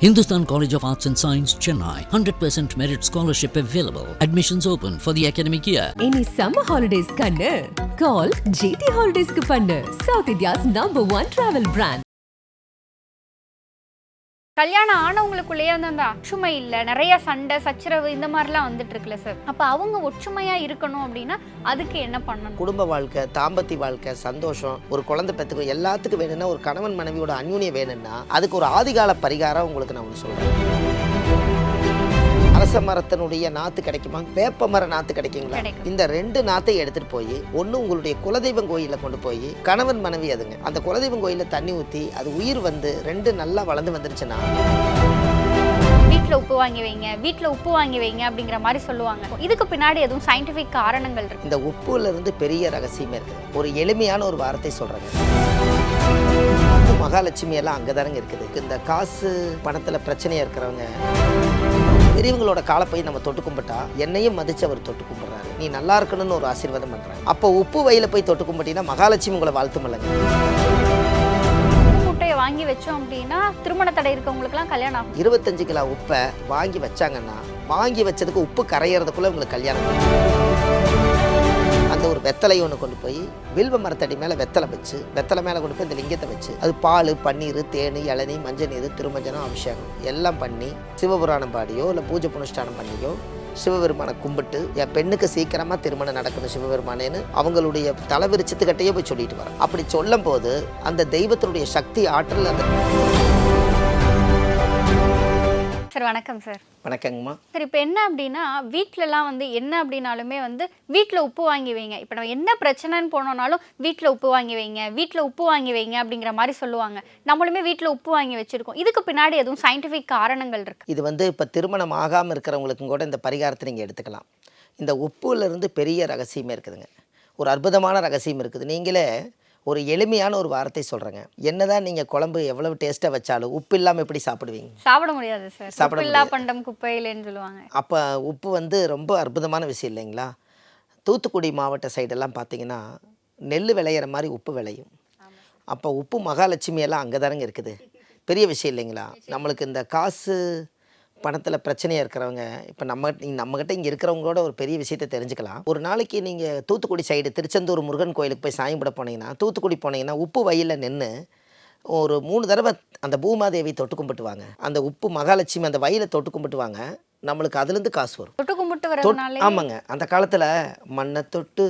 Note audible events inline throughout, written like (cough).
Hindustan College of Arts and Science, Chennai. 100% merit scholarship available. Admissions open for the academic year. இனி summer holidays கண்ணு call GT ஹாலிடேஸ்க்கு பண்ணு south India's number one travel brand கல்யாணம் ஆனவங்களுக்குள்ளேயே வந்து அந்த ஒற்றுமை இல்லை நிறைய சண்டை சச்சரவு இந்த மாதிரிலாம் வந்துட்டு இருக்குல்ல சார் அப்போ அவங்க ஒற்றுமையாக இருக்கணும் அப்படின்னா அதுக்கு என்ன பண்ணணும்? குடும்ப வாழ்க்கை தாம்பத்திய வாழ்க்கை சந்தோஷம் ஒரு குழந்தை பெற்றுக்கும் எல்லாத்துக்கும் வேணும்னா ஒரு கணவன் மனைவியோட அந்யூனியம் வேணும்னா அதுக்கு ஒரு ஆதிகால பரிகாரம் உங்களுக்கு நான் ஒன்று சொல்கிறேன் அரச மரத்தினுடைய நாத்து கிடைக்குமா? வேப்ப மர நாத்து கிடைக்குங்களா. இந்த ரெண்டு நாத்தை எடுத்துட்டு போய் ஒன்று உங்களுடைய குலதெய்வம் கோயிலில் கொண்டு போய் கணவன் மனைவி அதுங்க. அந்த குலதெய்வம் கோயிலில் தண்ணி ஊற்றி அது உயிர் வந்து ரெண்டு நல்லா வளர்ந்து வந்துருச்சுன்னா? வீட்டில் உப்பு வாங்கி வைங்க வீட்டில் உப்பு வாங்கி வைங்க அப்படிங்கிற மாதிரி சொல்லுவாங்க. இதுக்கு பின்னாடி எதுவும் சயின்டிஃபிக் காரணங்கள் இருக்கு. இந்த உப்புல இருந்து பெரிய ரகசியமே இருக்குது. ஒரு எளிமையான ஒரு வார்த்தை சொல்கிறேங்க மகாலட்சுமி எல்லாம் அங்கே தானங்க இருக்குது. இந்த காசு பணத்தில் பிரச்சனையாக இருக்கிறவங்க. பெரியவங்களோட காலை போய் நம்ம தொட்டு கும்பிட்டா என்னையும் மதிச்சு அவர் தொட்டு கும்பிட்றாரு. நீ நல்லா இருக்கணும்னு ஒரு ஆசீர்வாதம் பண்ணுறாரு அப்போ உப்பு வயல போய் தொட்டு கும்பிட்டீங்கன்னா மகாலட்சுமி உங்களை வாழ்த்து மல்லுங்க உப்பு முட்டையை வாங்கி வச்சோம் அப்படின்னா திருமண தடை இருக்கவங்களுக்குலாம் கல்யாணம் ஆகும். இருபத்தஞ்சு கிலோ உப்பை வாங்கி வச்சாங்கன்னா வாங்கி வச்சதுக்கு உப்பு கரையிறதுக்குள்ளே உங்களுக்கு கல்யாணம் அந்த ஒரு வெத்தலை ஒன்று கொண்டு போய் வில்வ மரத்தடி மேலே வெத்தலை வச்சு வெத்தலை மேலே கொண்டு போய் இந்த லிங்கத்தை வச்சு அது பால் பன்னீர் தேனி இளநீ மஞ்சள் நீர் திருமஞ்சனம் அபிஷேகம் எல்லாம் பண்ணி சிவபுராணம் பாடியோ இல்லை பூஜை புனுஷ்டானம் பண்ணியோ சிவபெருமானை கும்பிட்டு என் பெண்ணுக்கு சீக்கிரமாக திருமணம் நடக்கணும் சிவபெருமானேன்னு அவங்களுடைய தலைவிரிச்சத்துக்கிட்டேயே போய் சொல்லிட்டு வரேன் அப்படி சொல்லும் போது அந்த தெய்வத்தினுடைய சக்தி ஆற்றல் அந்த சார் வணக்கம் சார். வணக்கங்கம்மா. சார் இப்போ என்ன அப்படின்னா வீட்டிலலாம் வந்து என்ன அப்படின்னாலுமே வந்து வீட்டில் உப்பு வாங்கி வைங்க. இப்போ நம்ம என்ன பிரச்சனைன்னு போனோம்னாலும் வீட்டில் உப்பு வாங்கி வைங்க வீட்டில் உப்பு வாங்கி வைங்க அப்படிங்கிற மாதிரி சொல்லுவாங்க. நம்மளுமே வீட்டில் உப்பு வாங்கி வச்சுருக்கோம். இதுக்கு பின்னாடி எதுவும் சயின்டிஃபிக் காரணங்கள் இருக்கு? இது வந்து இப்போ திருமணம் ஆகாமல் இருக்கிறவங்களுக்கும் கூட இந்த பரிகாரத்தை நீங்கள் எடுத்துக்கலாம். இந்த உப்புல இருந்து பெரிய ரகசியமே இருக்குதுங்க. ஒரு அற்புதமான ரகசியம் இருக்குது. நீங்களே ஒரு எளிமையான ஒரு வார்த்தை சொல்கிறேங்க என்னதான் நீங்கள் குழம்பு எவ்வளவு டேஸ்ட்டாக வச்சாலும் உப்பு இல்லாமல் எப்படி சாப்பிடுவீங்க? சாப்பிட முடியாது சார். சாப்பிட உப்பில்லா பண்டம் குப்பையிலேன்னு சொல்லுவாங்க. அப்போ உப்பு வந்து ரொம்ப அற்புதமான விஷயம் இல்லைங்களா? தூத்துக்குடி மாவட்ட சைடெல்லாம் பார்த்தீங்கன்னா நெல் விளையிற மாதிரி உப்பு விளையும். அப்போ உப்பு மகாலட்சுமி எல்லாம் அங்கே தானங்க இருக்குது. பெரிய விஷயம் இல்லைங்களா? நம்மளுக்கு இந்த காசு பணத்தில் பிரச்சனையாக இருக்கிறவங்க இப்போ நம்ம நம்மகிட்ட இங்கே இருக்கிறவங்களோட ஒரு பெரிய விஷயத்தை தெரிஞ்சுக்கலாம். ஒரு நாளைக்கு நீங்கள் தூத்துக்குடி சைடு திருச்செந்தூர் முருகன் கோயிலுக்கு போய் சாமி போட போனீங்கன்னா தூத்துக்குடி போனீங்கன்னா உப்பு வயலில் நின்று ஒரு மூணு தடவை அந்த பூமாதேவி தொட்டு கும்பிட்டுவாங்க. அந்த உப்பு மகாலட்சுமி அந்த வயலை தொட்டு கும்பிட்டுவாங்க. நம்மளுக்கு அதுலேருந்து காசு வரும். தொட்டு கும்பிட்டு ஆமாங்க. அந்த காலத்தில் மண்ணை தொட்டு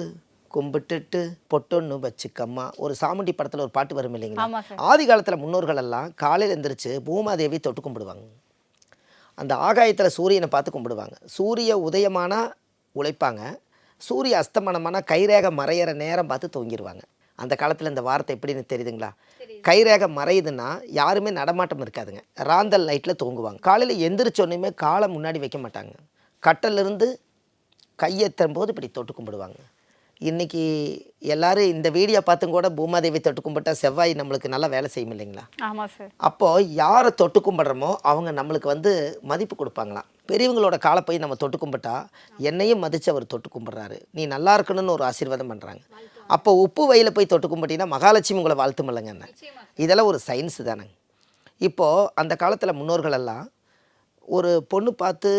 கும்பிட்டுட்டு பொட்டொன்னு வச்சுக்கம்மா. ஒரு சாமுண்டி படத்தில் ஒரு பாட்டு வரும் இல்லைங்களா? ஆதி காலத்தில் முன்னோர்கள் எல்லாம் காலையில் எந்திரிச்சு பூமாதேவி தொட்டு கும்பிடுவாங்க. அந்த ஆகாயத்தில் சூரியனை பார்த்து கும்பிடுவாங்க. சூரிய உதயமானா உழைப்பாங்க. சூரிய அஸ்தமனமானா கைரேகை மறையிற நேரம் பார்த்து தூங்கிடுவாங்க அந்த காலத்தில் இந்த வார்த்தை எப்படின்னு தெரியுதுங்களா? கைரேகை மறையுதுன்னா யாருமே நடமாட்டம் இருக்காதுங்க. ராந்தல் லைட்டில் தூங்குவாங்க. காலையில் எந்திரிச்சோன்னையுமே காலை முன்னாடி வைக்க மாட்டாங்க. கட்டலிருந்து கையெத்தும் போது இப்படி தொட்டு கும்பிடுவாங்க. இன்றைக்கி எல்லாரும் இந்த வீடியோ பார்த்தும் கூட பூமாதேவி தொட்டு கும்பிட்டா செவ்வாய் நம்மளுக்கு நல்லா வேலை செய்யும் இல்லைங்களா? ஆமா சார் அப்போது யாரை தொட்டு கும்பிட்றோமோ அவங்க நம்மளுக்கு வந்து மதிப்பு கொடுப்பாங்களாம். பெரியவங்களோட காலை போய் நம்ம தொட்டு கும்பிட்டா என்னையும் மதித்து அவர் தொட்டு கும்பிட்றாரு. நீ நல்லா இருக்கணும்னு ஒரு ஆசீர்வாதம் பண்ணுறாங்க அப்போ உப்பு வயலில் போய் தொட்டு கும்பிட்டீங்கன்னா மகாலட்சுமி உங்களை வாழ்த்து மல்லுங்க என்ன இதெல்லாம் ஒரு சயின்ஸ் தானேங்க. இப்போது அந்த காலத்தில் முன்னோர்கள் எல்லாம் ஒரு பொண்ணு பார்த்து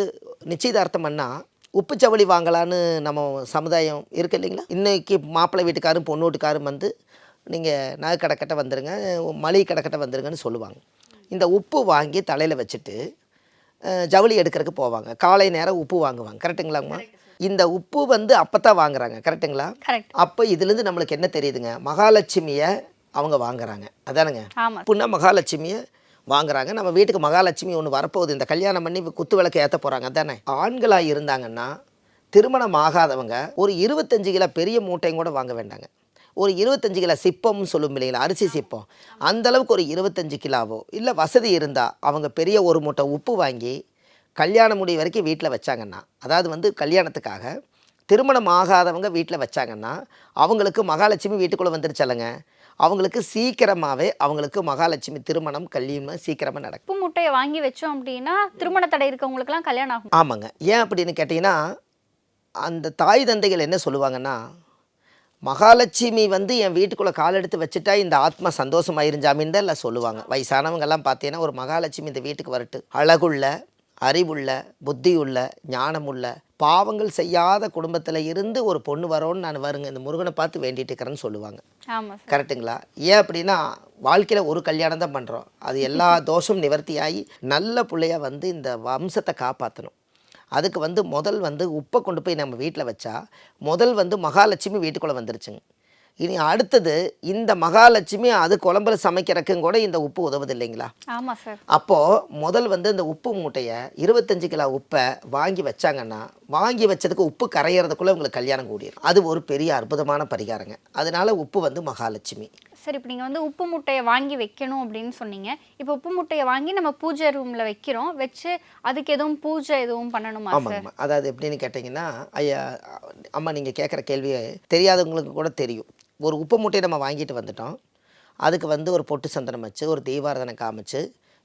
நிச்சயதார்த்தம் பண்ணால் உப்பு சவளி வாங்கலான்னு நம்ம சமுதாயம் இருக்கு இல்லைங்களா? இன்னைக்கு மாப்பிள்ளை வீட்டுக்காரும் பொண்ணு வீட்டுக்காரும் வந்து நீங்கள் நகை கடைக்கட்ட வந்துருங்க மளிகை கடைக்கட்ட வந்துருங்கன்னு சொல்லுவாங்க. இந்த உப்பு வாங்கி தலையில் வச்சுட்டு ஜவுளி எடுக்கிறதுக்கு போவாங்க. காலை நேரம் உப்பு வாங்குவாங்க. கரெக்டுங்களாங்கம்மா இந்த உப்பு வந்து அப்போ தான் வாங்குறாங்க. கரெக்டுங்களா கரெக்ட். அப்போ இதுலேருந்து நம்மளுக்கு என்ன தெரியுதுங்க? மகாலட்சுமியை அவங்க வாங்குறாங்க. அதானுங்க? புண்ணா மகாலட்சுமியை வாங்குறாங்க. நம்ம வீட்டுக்கு மகாலட்சுமி ஒன்று வரப்போகுது. இந்த கல்யாணம் பண்ணி குத்து விளக்கு ஏற்ற போகிறாங்க தானே ஆண்களாக இருந்தாங்கன்னா திருமணம் ஆகாதவங்க ஒரு இருபத்தஞ்சு கிலோ பெரிய மூட்டையும் கூட வாங்க வேண்டாங்க. ஒரு இருபத்தஞ்சு கிலோ சிப்பம்னு சொல்லும் இல்லைங்களா? அரிசி சிப்பம். அந்த அளவுக்கு ஒரு இருபத்தஞ்சு கிலோவோ இல்லை வசதி இருந்தால் அவங்க பெரிய ஒரு மூட்டை உப்பு வாங்கி கல்யாணம் முடிய வரைக்கும் வீட்டில் வச்சாங்கன்னா அதாவது வந்து கல்யாணத்துக்காக திருமணம் ஆகாதவங்க வீட்டில் வச்சாங்கன்னா அவங்களுக்கு மகாலட்சுமி வீட்டுக்குள்ளே வந்துருச்சல்லங்க அவங்களுக்கு சீக்கிரமாகவே அவங்களுக்கு மகாலட்சுமி திருமணம் கல்யாணம் சீக்கிரமாக நடக்கும். உப்பு முட்டையை வாங்கி வச்சோம் அப்படின்னா திருமண தடை இருக்கவங்களுக்குலாம் கல்யாணம் ஆகும். ஆமாங்க. ஏன் அப்படின்னு கேட்டிங்கன்னா அந்த தாய் தந்தைகள் என்ன சொல்லுவாங்கன்னா மகாலட்சுமி வந்து என் வீட்டுக்குள்ளே கால் எடுத்து வச்சுட்டா இந்த ஆத்மா சந்தோஷமாயிருஞ்சாமின்னு தான் இல்லை சொல்லுவாங்க. வயசானவங்கெல்லாம் பார்த்தீங்கன்னா ஒரு மகாலட்சுமி இந்த வீட்டுக்கு வரட்டு. அழகுள்ள அறிவுள்ள புத்தியுள்ள ஞானமுள்ள பாவங்கள் செய்யாத குடும்பத்தில் இருந்து ஒரு பொண்ணு வரோன்னு நான் வருங்க. இந்த முருகனை பார்த்து வேண்டிட்டு இருக்கிறேன்னு சொல்லுவாங்க. கரெக்ட்டுங்களா? ஏன் அப்படின்னா வாழ்க்கையில் ஒரு கல்யாணம் தான் பண்ணுறோம் அது எல்லா (laughs) தோஷம் நிவர்த்தியாகி நல்ல பிள்ளைய வந்து இந்த வம்சத்தை காப்பாற்றணும் அதுக்கு வந்து முதல் வந்து உப்பை கொண்டு போய் நம்ம வீட்டில் வச்சா முதல் வந்து மகாலட்சுமி வீட்டுக்குள்ளே வந்துருச்சுங்க. இனி அடுத்தது இந்த மகாலட்சுமி அது குழம்புல சமைக்கிறதுக்கும் கூட இந்த உப்பு உதவுது இல்லைங்களா ஆமாம் சார். அப்போது முதல் வந்து இந்த உப்பு மூட்டையை இருபத்தஞ்சு கிலோ உப்பை வாங்கி வச்சாங்கன்னா வாங்கி வச்சதுக்கு உப்பு கரையிறதுக்குள்ளே உங்களுக்கு கல்யாணம் கூடிரும். அது ஒரு பெரிய அற்புதமான பரிகாரங்க. அதனால உப்பு வந்து மகாலட்சுமி. சரி இப்போ நீங்கள் வந்து உப்பு முட்டையை வாங்கி வைக்கணும் அப்படின்னு சொன்னீங்க. இப்போ உப்பு முட்டையை வாங்கி நம்ம பூஜை ரூமில் வைக்கிறோம். வச்சு அதுக்கு எதுவும் பூஜை எதுவும் பண்ணணுமா ஆமாங்கம்மா அதாவது எப்படின்னு கேட்டிங்கன்னா ஐயா அம்மா நீங்கள் கேட்குற கேள்வி தெரியாதவங்களுக்கு கூட தெரியும். ஒரு உப்பு மூட்டையை நம்ம வாங்கிட்டு வந்துட்டோம். அதுக்கு வந்து ஒரு பொட்டு சந்தனம் வச்சு ஒரு தீபாரதனை காமிச்சு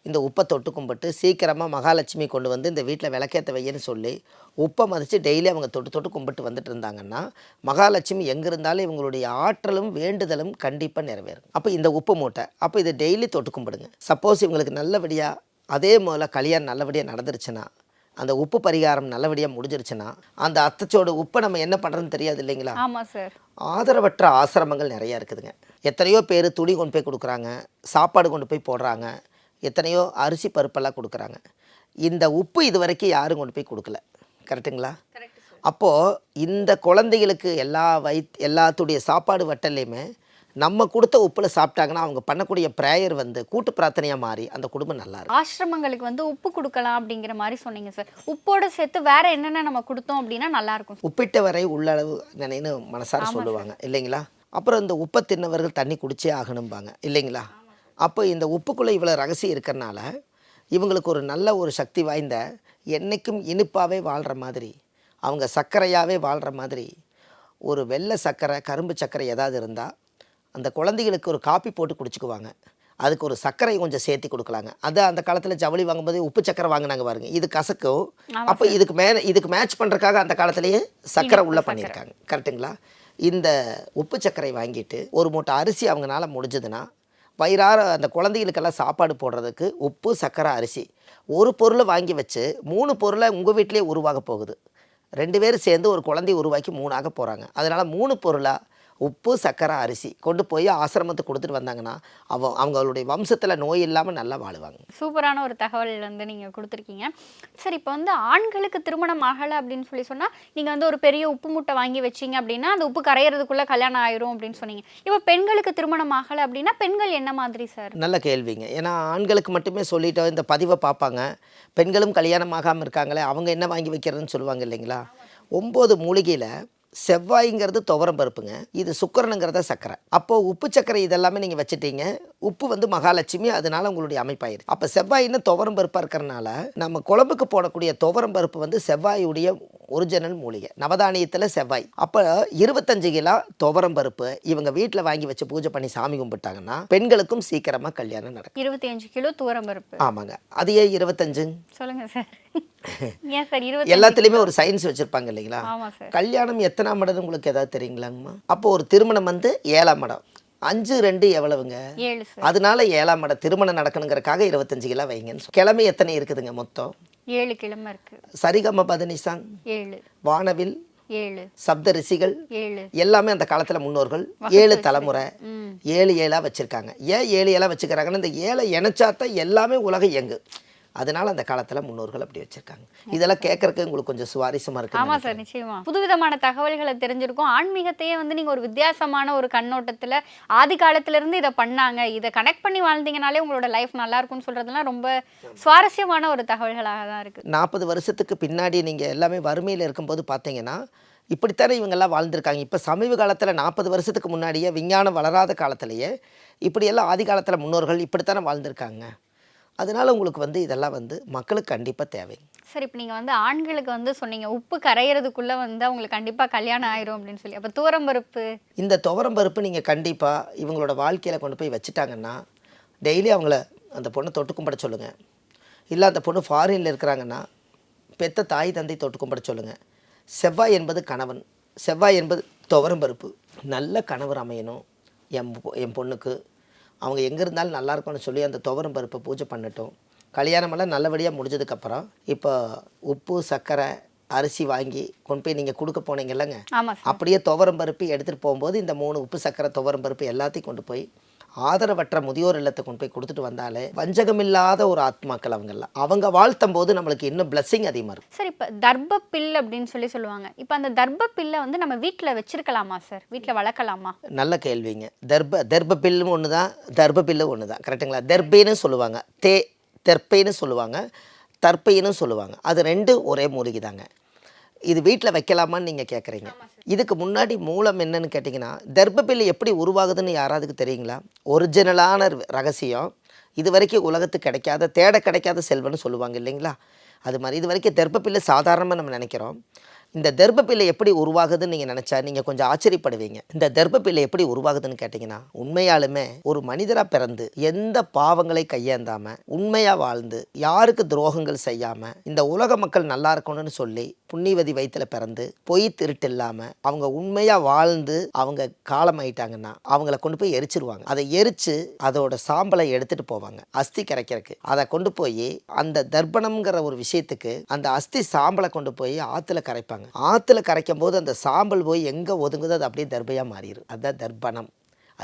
இந்த உப்பை தொட்டு கும்பிட்டு சீக்கிரமாக மகாலட்சுமி கொண்டு வந்து இந்த வீட்டில் விளக்கேற்ற வையன்னு சொல்லி உப்பை மதித்து டெய்லி அவங்க தொட்டு தொட்டு கும்பிட்டு வந்துட்டு இருந்தாங்கன்னா மகாலட்சுமி எங்கே இருந்தாலும் இவங்களுடைய ஆற்றலும் வேண்டுதலும் கண்டிப்பாக நிறைவேறும். அப்போ இந்த உப்பு மூட்டை அப்போ இதை டெய்லி தொட்டு கும்பிடுங்க. சப்போஸ் இவங்களுக்கு நல்லபடியாக அதே போல் கல்யாணம் நல்லபடியாக நடந்துருச்சுன்னா அந்த உப்பு பரிகாரம் நல்லபடியாக முடிஞ்சிருச்சுன்னா அந்த அத்தச்சோட உப்பை நம்ம என்ன பண்ணுறதுன்னு தெரியாது இல்லைங்களா? ஆமாம் சார். ஆதரவற்ற ஆசிரமங்கள் நிறையா இருக்குதுங்க. எத்தனையோ பேர் துணி கொண்டு போய் கொடுக்குறாங்க சாப்பாடு கொண்டு போய் போடுறாங்க எத்தனையோ அரிசி பருப்பெல்லாம் கொடுக்குறாங்க. இந்த உப்பு இது வரைக்கும் யாரும் கொண்டு போய் கொடுக்கல. கரெக்டுங்களா அப்போது இந்த குழந்தைகளுக்கு எல்லா வை எல்லாத்துடைய சாப்பாடு வட்டல்லையுமே நம்ம கொடுத்த உப்பில் சாப்பிட்டாங்கன்னா அவங்க பண்ணக்கூடிய ப்ரேயர் வந்து கூட்டு பிரார்த்தனையாக மாறி அந்த குடும்பம் நல்லா இருக்கும். ஆசிரமங்களுக்கு வந்து உப்பு கொடுக்கலாம் அப்படிங்கிற மாதிரி சொன்னீங்க சார் உப்போட சேர்த்து வேற என்னென்ன நம்ம கொடுத்தோம் அப்படின்னா நல்லா இருக்கும் உப்பிட்ட வரை உள்ளளவு நினைன்னு மனசார சொல்லுவாங்க இல்லைங்களா? அப்புறம் இந்த உப்பை தின்னவர்கள் தண்ணி குடிச்சே ஆகணும்பாங்க இல்லைங்களா? அப்போ இந்த உப்புக்குள்ளே இவ்வளோ ரகசியம் இருக்கிறனால இவங்களுக்கு ஒரு நல்ல ஒரு சக்தி வாய்ந்த என்றைக்கும் இனிப்பாகவே வாழ்கிற மாதிரி அவங்க சர்க்கரையாகவே வாழ்கிற மாதிரி ஒரு வெள்ளை சர்க்கரை கரும்பு சர்க்கரை ஏதாவது இருந்தால் அந்த குழந்தைகளுக்கு ஒரு காப்பி போட்டு குடிச்சுக்குவாங்க. அதுக்கு ஒரு சர்க்கரை கொஞ்சம் சேர்த்து கொடுக்கலாங்க. அது அந்த காலத்தில் ஜவுளி வாங்கும்போது உப்பு சர்க்கரை வாங்கினாங்க பாருங்க. இது கசக்கும். அப்போ இதுக்கு மேலே இதுக்கு மேட்ச் பண்ணுறதுக்காக அந்த காலத்திலேயே சர்க்கரை உள்ளே பண்ணியிருக்காங்க. கரெக்ட்டுங்களா இந்த உப்பு சர்க்கரை வாங்கிட்டு ஒரு மூட்டை அரிசி அவங்களால முடிஞ்சதுன்னா வயிறார அந்த குழந்தைகளுக்கெல்லாம் சாப்பாடு போடுறதுக்கு உப்பு சர்க்கரை அரிசி ஒரு பொருளை வாங்கி வச்சு மூணு பொருளை உங்கள் வீட்டிலே உருவாக போகுது. ரெண்டு பேரும் சேர்ந்து ஒரு குழந்தைய உருவாக்கி மூணாக போகிறாங்க அதனால் மூணு பொருளாக உப்பு சர்க்கரை அரிசி கொண்டு போய் ஆசிரமத்துக்கு கொடுத்துட்டு வந்தாங்கன்னா அவ அவங்களுடைய வம்சத்தில் நோய் இல்லாமல் நல்லா வாழுவாங்க. சூப்பரான ஒரு தகவல் வந்து நீங்கள் கொடுத்துருக்கீங்க. சரி இப்போ வந்து ஆண்களுக்கு திருமணம் ஆகலை அப்படின்னு சொல்லி சொன்னால் நீங்கள் வந்து ஒரு பெரிய உப்பு மூட்டை வாங்கி வச்சீங்க அப்படின்னா அந்த உப்பு கரையிறதுக்குள்ளே கல்யாணம் ஆயிரும் அப்படின்னு சொன்னீங்க. இப்போ பெண்களுக்கு திருமணம் ஆகலை அப்படின்னா பெண்கள் என்ன மாதிரி சார்? நல்ல கேள்விங்க. ஏன்னா ஆண்களுக்கு மட்டுமே சொல்லிட்டோம் இந்த பதிவை பார்ப்பாங்க. பெண்களும் கல்யாணம் ஆகாமல் இருக்காங்களே அவங்க என்ன வாங்கி வைக்கிறதுன்னு சொல்லுவாங்க இல்லைங்களா? ஒம்பது மூலிகையில் செவ்வாய்ங்கிறது துவரம் பருப்புங்க. இது சுக்கரனுங்கிறத சக்கரை. அப்போது உப்பு சக்கரை இதெல்லாமே நீங்கள் வச்சுட்டீங்க. உப்பு வந்து மகாலட்சுமி அதனால உங்களுடைய அமைப்பாயிருது அப்போ செவ்வாயின்னு துவரம் பருப்பாக இருக்கிறனால நம்ம குழம்புக்கு போடக்கூடிய துவரம் பருப்பு வந்து செவ்வாயுடைய ஒரிஜினல் மூலிகை நவதானியத்தில் செவ்வாய். அப்போ இருபத்தஞ்சு கிலோ துவரம் பருப்பு இவங்க வீட்டில் வாங்கி வச்சு பூஜை பண்ணி சாமி கும்பிட்டாங்கன்னா பெண்களுக்கும் சீக்கிரமாக கல்யாணம் நடக்கும். இருபத்தி அஞ்சு கிலோ தூரம் பருப்பு. ஆமாங்க. அது ஏன் இருபத்தஞ்சு? சொல்லுங்க சார். (laughs) எல்லாத்துலேயுமே ஒரு சயின்ஸ் வச்சுருப்பாங்க இல்லைங்களா? கல்யாணம் எத்தனாம் மடம் உங்களுக்கு ஏதாவது தெரியுங்களாங்கம்மா? அப்போ ஒரு திருமணம் வந்து ஏழாம் மடம். அஞ்சு ரெண்டு எவ்வளவுங்க? அதனால ஏழாம் மடம் திருமணம் நடக்கணுங்கிறக்காக இருபத்தஞ்சு கிலோ வைங்கன்னு. கிழமை எத்தனை இருக்குதுங்க மொத்தம்? ஏழு கிழமை இருக்கு. சரிகம பதனிசாங் ஏழு. வானவில் ஏழு. சப்த ரிஷிகள் ஏழு. எல்லாமே அந்த காலத்தில் முன்னோர்கள் ஏழு தலைமுறை. ஏழு ஏழாக வச்சுருக்காங்க. ஏன் ஏழு ஏழாக வச்சுக்கிறாங்கன்னா இந்த ஏழை இணைச்சாத்தான் எல்லாமே உலகம் இயங்கு. அதனால அந்த காலத்தில் முன்னோர்கள் அப்படி வச்சுருக்காங்க. இதெல்லாம் கேட்கறக்கு உங்களுக்கு கொஞ்சம் சுவாரஸ்யமாக இருக்கு ஆமா சார் நிச்சயமா. புதுவிதமான தகவல்களை தெரிஞ்சிருக்கும். ஆன்மீகத்தையே வந்து நீங்க ஒரு வித்தியாசமான ஒரு கண்ணோட்டத்துல ஆதி காலத்துல இருந்து இதை பண்ணாங்க. இதை கனெக்ட் பண்ணி வாழ்ந்தீங்கனாலே உங்களோட லைஃப் நல்லா இருக்கும்னு சொல்றதெல்லாம் ரொம்ப சுவாரஸ்யமான ஒரு தகவல்களாக தான் இருக்கு. நாற்பது வருஷத்துக்கு பின்னாடி நீங்கள் எல்லாமே வறுமையில் இருக்கும்போது பார்த்தீங்கன்னா இப்படித்தானே இவங்கெல்லாம் வாழ்ந்திருக்காங்க. இப்போ சமீப காலத்தில் நாற்பது வருஷத்துக்கு முன்னாடியே விஞ்ஞானம் வளராத காலத்திலேயே இப்படியெல்லாம் ஆதி காலத்தில் முன்னோர்கள் இப்படித்தானே வாழ்ந்திருக்காங்க. அதனால் உங்களுக்கு வந்து இதெல்லாம் வந்து மக்களுக்கு கண்டிப்பாக தேவை. சரி இப்போ நீங்க வந்து ஆண்களுக்கு வந்து சொன்னீங்க உப்பு கரையிறதுக்குள்ள வந்து அவங்களுக்கு கண்டிப்பா கல்யாணம் ஆயிரும் அப்படின்னு சொல்லி. அப்ப தூரம் பருப்பு? இந்த துவரம் பருப்பு நீங்கள் கண்டிப்பாக இவங்களோட வாழ்க்கையில் கொண்டு போய் வச்சுட்டாங்கன்னா டெய்லி அவங்கள அந்த பொண்ணை தொட்டு கும்பிட சொல்லுங்கள் இல்லை அந்த பொண்ணு ஃபாரினில் இருக்கிறாங்கன்னா பெத்த தாய் தந்தை தொட்டு கும்பிட சொல்லுங்கள் செவ்வாய் என்பது கணவன் செவ்வாய் என்பது துவரம் பருப்பு. நல்ல கணவர் அமையணும் என் என் பொண்ணுக்கு. அவங்க எங்கே இருந்தாலும் நல்லா இருக்கும்னு சொல்லி அந்த துவரம் பருப்பை பூஜை பண்ணட்டும். கல்யாணமெல்லாம் நல்லபடியாக முடிஞ்சதுக்கப்புறம் இப்போ உப்பு சர்க்கரை அரிசி வாங்கி கொண்டு போய் நீங்கள் கொடுக்க போனீங்க இல்லைங்க? அப்படியே துவரம் பருப்பு எடுத்துகிட்டு போகும்போது இந்த மூணு உப்பு சக்கரை துவரம் பருப்பு எல்லாத்தையும் கொண்டு போய் ஆதரவற்ற முதியோர் இல்லத்தை கொண்டு போய் கொடுத்துட்டு வந்தாலே வஞ்சகமில்லாத ஒரு ஆத்மாக்கள் அவங்கெல்லாம் அவங்க வாழ்த்தும் போது நம்மளுக்கு இன்னும் blessing அதிகமாக இருக்கும். சார் இப்போ தர்ப்ப பில் அப்படின்னு சொல்லி சொல்லுவாங்க. இப்போ அந்த பில்லை வந்து நம்ம வீட்டில் வச்சிருக்கலாமா சார்? வீட்டில் வளர்க்கலாமா? நல்ல கேள்விங்க. தர்ப தர்ப பில்லும் ஒன்று தான் தர்ப பில்லும் ஒன்று தான் கரெக்டுங்களா தர்பைன்னு சொல்லுவாங்க. தே தெர்பைன்னு சொல்லுவாங்க. தர்பைன்னு சொல்லுவாங்க. அது ரெண்டு ஒரே மூலிகை தாங்க இது வீட்டில் வைக்கலாமான்னு நீங்கள் கேட்குறீங்க இதுக்கு முன்னாடி மூலம் என்னன்னு கேட்டிங்கன்னா தர்பபில்லு எப்படி உருவாகுதுன்னு யாராவதுக்கு தெரியுங்களா? ஒரிஜினலான ரகசியம் இது வரைக்கும் உலகத்துக்கு கிடைக்காத தேட கிடைக்காத செல்வம்னு சொல்லுவாங்க இல்லைங்களா? அது மாதிரி இது வரைக்கும் தர்பபில்லு சாதாரணமாக நம்ம நினைக்கிறோம். இந்த தர்ப்பப்பிள்ளை எப்படி உருவாகுதுன்னு நீங்கள் நினச்சா நீங்கள் கொஞ்சம் ஆச்சரியப்படுவீங்க. இந்த தர்ப்பப்பிள்ளை எப்படி உருவாகுதுன்னு கேட்டிங்கன்னா உண்மையாலுமே ஒரு மனிதராக பிறந்து எந்த பாவங்களை கையேந்தாமல் உண்மையாக வாழ்ந்து யாருக்கு துரோகங்கள் செய்யாமல் இந்த உலக மக்கள் நல்லா இருக்கணும்னு சொல்லி புண்ணியவதி வயிற்றில் பிறந்து பொய் திருட்டு இல்லாமல் அவங்க உண்மையாக வாழ்ந்து அவங்க காலமாயிட்டாங்கன்னா அவங்கள கொண்டு போய் எரிச்சிருவாங்க. அதை எரித்து அதோட சாம்பலை எடுத்துகிட்டு போவாங்க அஸ்தி கரைக்கிறதுக்கு அதை கொண்டு போய் அந்த தர்ப்பணம்ங்கிற ஒரு விஷயத்துக்கு அந்த அஸ்தி சாம்பலை கொண்டு போய் ஆற்றுல கரைப்பாங்க. ஆற்றுல கரைக்கும் போது அந்த சாம்பல் போய் எங்கே ஒதுங்குதோ? அது அப்படியே தர்பையாக மாறிடும் அதுதான் தர்ப்பணம்.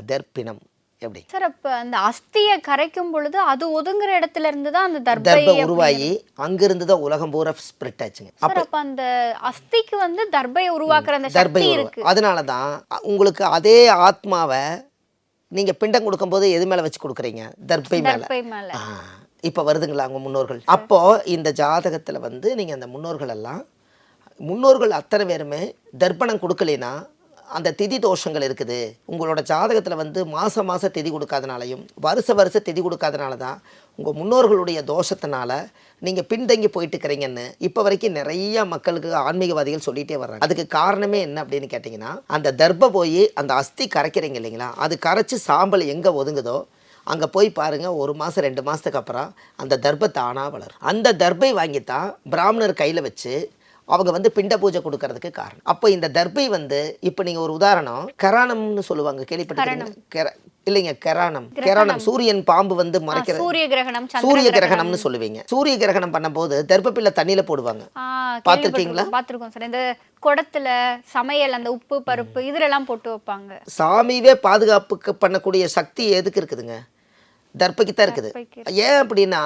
அதர்ப்பினம் எப்படி? சார் அப்போ அந்த அஸ்தியை கரைக்கும் பொழுது அது ஒதுங்குற இடத்துல இருந்து தான் அந்த தர்ப உருவாகி அங்கிருந்து தான் உலகம் பூரா ஸ்ப்ரெட் ஆச்சுங்க. அப்போ அந்த அஸ்திக்கு வந்து தர்பையை உருவாக்குற அந்த தர்பை இருக்கு. அதனால தான் உங்களுக்கு அதே ஆத்மாவை நீங்கள் பிண்டம் கொடுக்கும்போது எது மேலே வச்சு கொடுக்குறீங்க? தர்பை மேலே. இப்போ வருதுங்களா அவங்க முன்னோர்கள்? அப்போ இந்த ஜாதகத்தில் வந்து நீங்கள் அந்த முன்னோர்கள் எல்லாம் முன்னோர்கள் அத்தனை பேருமே தர்ப்பணம் கொடுக்கலைன்னா அந்த திதி தோஷங்கள் இருக்குது. உங்களோட ஜாதகத்தில் வந்து மாதம் மாதம் திதி கொடுக்காதனாலையும் வருஷ வருஷ திதி கொடுக்காதனால தான் உங்கள் முன்னோர்களுடைய தோஷத்தினால நீங்கள் பின்தங்கி போயிட்டு இருக்கிறீங்கன்னு இப்போ வரைக்கும் நிறைய மக்களுக்கு ஆன்மீகவாதிகள் சொல்லிகிட்டே வர்றாங்க. அதுக்கு காரணமே என்ன அப்படின்னு கேட்டிங்கன்னா அந்த தர்ப்ப போய் அந்த அஸ்தி கரைக்கிறீங்க இல்லைங்களா? அது கரைச்சி சாம்பல் எங்கே ஒதுங்குதோ அங்கே போய் பாருங்கள் ஒரு மாதம் ரெண்டு மாதத்துக்கு அப்புறம் அந்த தர்ப்பை தானாக வளரும். அந்த தர்பை வாங்கித்தான் பிராமணர் கையில் வச்சு அவங்க வந்து பிண்ட பூஜை கொடுக்கறதுக்கு காரணம். அப்போ இந்த தர்பை வந்து இப்போ நீங்கள் ஒரு உதாரணம் கராணம்னு சொல்லுவாங்க கேள்விப்பட்டிருக்கீங்க? இல்லைங்க கராணம். கராணம் சூரியன் பாம்பு வந்து மறைக்கிற சூரிய கிரகணம் சூரிய கிரகணம்னு சொல்லுவீங்க. சூரிய கிரகணம் பண்ணும்போது தர்ப்பப்பில்லை தண்ணியில போடுவாங்க. பார்த்திருக்கீங்களா? பார்த்திருக்கோம் சார். இந்த குடத்துல சமையல் அந்த உப்பு பருப்பு இதுலலாம் போட்டு வைப்பாங்க. சாமியவே பாதுகாப்புக்கு பண்ணக்கூடிய சக்தி எதுக்கு இருக்குதுங்க? தர்ப்பைக்கு தான் இருக்குது ஏன் அப்படின்னா